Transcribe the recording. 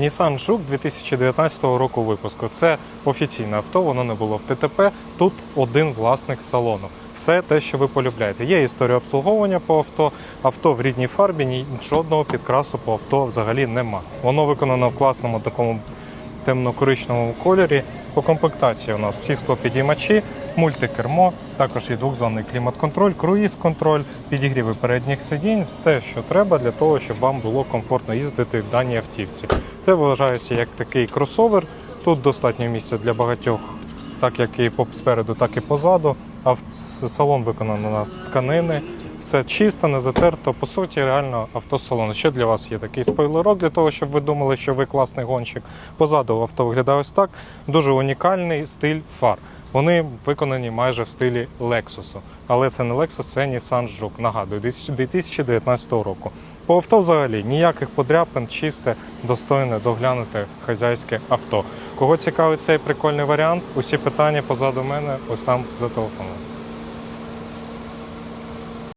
Nissan Жук 2019 року випуску. Це офіційне авто, воно не було в ТТП. Тут один власник салону. Все те, що ви полюбляєте. Є історія обслуговування по авто. Авто в рідній фарбі, ні жодного підкрасу по авто взагалі нема. Воно виконано в класному такому темно-коричневому кольорі. По комплектації у нас всі склопідіймачі, мультикермо, також є двохзонний клімат-контроль, круїз-контроль, підігріви передніх сидінь, все, що треба для того, щоб вам було комфортно їздити в даній автівці. Це вважається як такий кросовер. Тут достатньо місця для багатьох, так як і спереду, так і позаду. А салон виконано у нас з тканини. Все чисто, не затерто. По суті, реально автосалон. Ще для вас є такий спойлерок, для того, щоб ви думали, що ви класний гонщик. Позаду авто виглядає ось так. Дуже унікальний стиль фар. Вони виконані майже в стилі Lexus. Але це не Lexus, це Nissan Juke. Нагадую, 2019 року. По авто взагалі ніяких подряпин, чисте, достойне, доглянуте хазяйське авто. Кого цікавить цей прикольний варіант? Усі питання позаду мене, ось там за телефоном.